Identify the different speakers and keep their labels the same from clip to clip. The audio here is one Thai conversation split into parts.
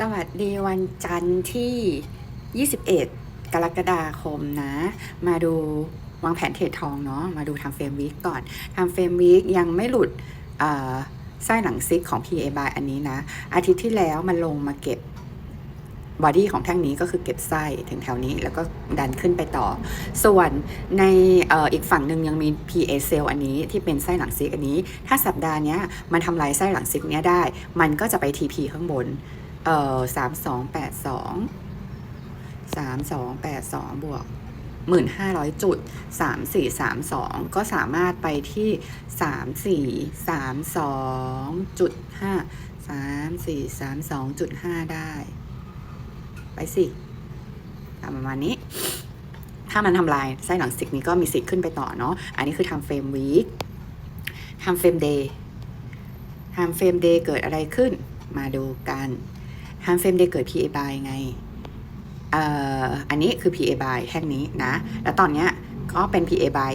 Speaker 1: สวัสดีวันจันทร์ที่ 21 กรกฎาคมนะ มาดูวางแผนเทรดทองเนาะ มาดูทำเฟรมวีคก่อนทำเฟรมวีคยังไม่หลุดไส้หนังซิกของ PA by อันนี้นะ อาทิตย์ที่แล้วมันลงมาเก็บบอดี้ของแท่งนี้ก็คือเก็บไส้ถึงแถวนี้แล้วก็ดันขึ้นไปต่อ ส่วนในออีกฝั่งหนึ่งยังมี PA cell อันนี้ที่เป็นไส้หลังซิกอันนี้ ถ้าสัปดาห์นี้มันทำลายไส้หลังซิกเนี้ยได้ มันก็จะไป TP ข้างบน เอ่อสามสองแปดสองสามสองแปดสองบวกหมื่นห้าร้อยจุดสามสี่สามสองก็สามารถไปที่สามสี่สามสองจุดห้าสามสี่สามสองจุดห้าได้ ไปสิตามประมาณนี้ ถ้ามันทำลายไส้หลังสิกนี้ก็มีสิทธิ์ขึ้นไปต่อเนาะ อันนี้คือทำเฟรมวีคทำเฟรมเดย์ทำเฟรมเดย์เกิดอะไรขึ้น มาดูกัน ทำเฟรมเดย์เกิด PA by ไงเอ่ออันนี้คือ PA by แท่งนี้นะ แล้วตอนเนี้ยก็เป็น PA by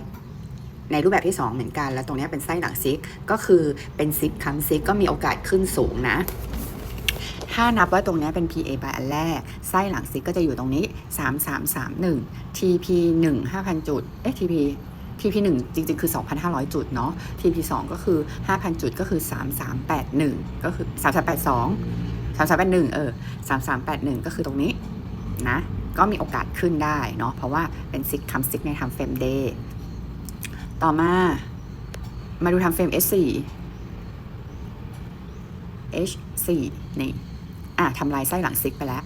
Speaker 1: ในรูปแบบที่ 2 เหมือนกัน แล้วตรงนี้เป็นไส้หลังซิก ก็คือเป็นซิกคัมซิกก็มีโอกาสขึ้นสูงนะ ถ้านับว่าตรงนี้เป็น PA by อันแรก ไส้หลังซิกก็จะอยู่ตรงนี้ 3331 TP 1 5,000 จุด เอ๊ะ TP TP 1จริงๆ คือ 2,500 จุดเนาะ TP 2ก็คือ 5,000 จุดก็คือ 3381 ก็คือ 3382 3381เออ3381ก็คือตรงนี้นะ ก็มีโอกาสขึ้นได้เนาะเพราะว่าเป็นซิกทำซิกในทำเฟรมเดย์ต่อมามาดูทำเฟรม S4 H4 นี่อะทำลายไส้หลังซิกไปแล้ว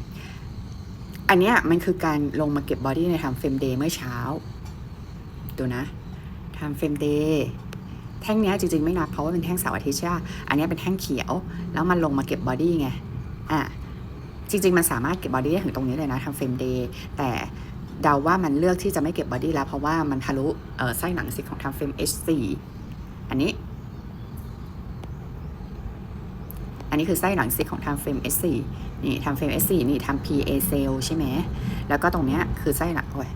Speaker 1: อันเนี้ยมันคือการลงมาเก็บบอดี้ในทำเฟรมเดย์เมื่อเช้า ดูนะทำเฟรมเดย์แท่งเนี้ยจริงๆ ไม่นับเพราะว่าเป็นแท่งเสาร์อาทิตย์ใช่ะอันเนี้ยเป็นแท่งเขียว แล้วมันลงมาเก็บบอดี้ไง อะจริง ๆ มันสามารถเก็บบอดี้ได้ถึงตรงนี้เลยนะทำเฟรมเดย์แต่เดาว่ามันเลือกที่จะไม่เก็บบอดี้แล้ว เพราะว่ามันทะลุเอ่อไส้หนังซิกของทำเฟรม H4 อันนี้ อันนี้คือไส้หลังซิกของทำเฟรม S4 นี่ทำเฟรม S4 นี่ทำ PA cell ใช่ไหมแล้วก็ตรงเนี้ยคือไส้หลังโอ้ย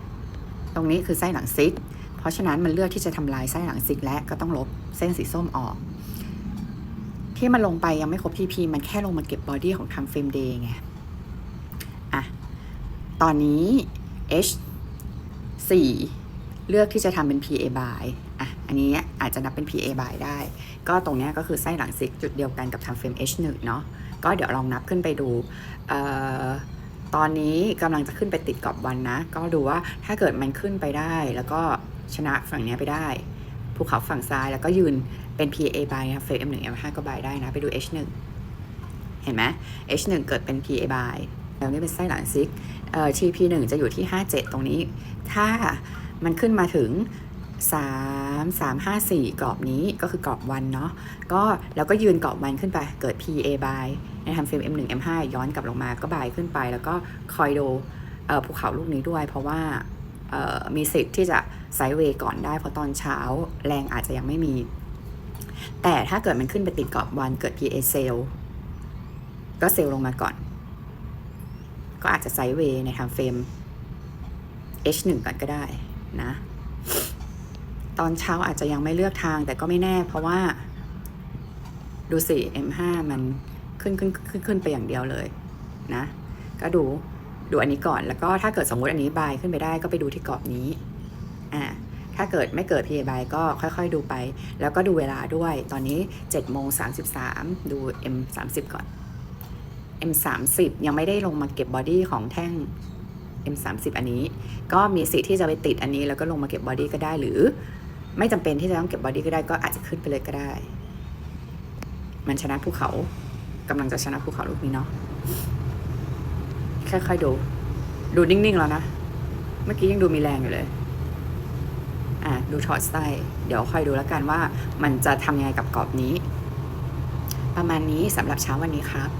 Speaker 1: ตรงนี้คือไส้หลังซิกเพราะฉะนั้นมันเลือกที่จะทำลายไส้หลังซิกและก็ต้องลบเส้นสีส้มออก ที่มันลงไปยังไม่ครบ TP มันแค่ลงมาเก็บบอดี้ของทำเฟรมเดย์ไง อะ ตอนนี้ H4 เลือกที่จะทำเป็น PA by อะ อันนี้อาจจะนับเป็น PA by ได้ ก็ตรงนี้ก็คือไส้หลังซิกจุดเดียวกันกับทำเฟรม H1 เนาะ ก็เดี๋ยวลองนับขึ้นไปดูเอ่อตอนนี้กำลังจะขึ้นไปติดกรอบวันนะ ก็ดูว่าถ้าเกิดมันขึ้นไปได้ แล้วก็ชนะฝั่งนี้ไปได้ภูเขาฝั่งซ้ายแล้วก็ยืน เป็น PA by นะเฟรม M1 M5 ก็ by ได้นะ ไปดู H1 เห็นไหม H1 เกิดเป็น PA by แล้วนี่เป็นไส้หลังซิกเอ่อ TP1 จะอยู่ที่ 57 ตรงนี้ ถ้ามันขึ้นมาถึง 3 3 5 4 กรอบนี้ก็คือกรอบวันเนาะก็แล้วก็ยืนกรอบวันขึ้นไปเกิด PA by ในทำเฟรม M1 M5 ย้อนกลับลงมาก็บายขึ้นไป แล้วก็คอยดูภูเขาลูกนี้ด้วย เพราะว่ามีสิทธิ์ที่จะไซด์เวย์ก่อนได้ เพราะตอนเช้าแรงอาจจะยังไม่มี แต่ถ้าเกิดมันขึ้นไปติดกรอบวันเกิด PA เซลก็เซลลงมาก่อน ก็อาจจะไซด์เวย์ในทำเฟรม H1 ก่อนก็ได้นะ ตอนเช้าอาจจะยังไม่เลือกทางแต่ก็ไม่แน่เพราะว่า ดูสิ M5 มันขึ้นขึ้นขึ้นขึ้นไปอย่างเดียวเลยนะ ก็ดูดูอันนี้ก่อนแล้วก็ถ้าเกิดสมมติอันนี้บายขึ้นไปได้ก็ไปดูที่กรอบนี้อ่า เกิดไม่เกิด PA บายก็ค่อยๆดูไป แล้วก็ดูเวลาด้วย ตอนนี้7โมง33 ดู M 30ก่อน M 30ยังไม่ได้ลงมาเก็บบอดี้ของแท่ง M 30อันนี้ ก็มีสิทธิ์ที่จะไปติดอันนี้ แล้วก็ลงมาเก็บบอดี้ก็ได้หรือ ไม่จำเป็นที่จะต้องเก็บบอดี้ก็ได้ก็อาจจะขึ้นไปเลยก็ได้ มันชนะภูเขากำลังจะชนะภูเขาลูกนี้เนาะค่อยๆดู ดูนิ่งๆแล้วนะ เมื่อกี้ยังดูมีแรงอยู่เลย อะดูถอดไส้เดี๋ยวค่อยดูแล้วกันว่ามันจะทำยังไงกับกรอบนี้ ประมาณนี้สำหรับเช้าวันนี้ครับ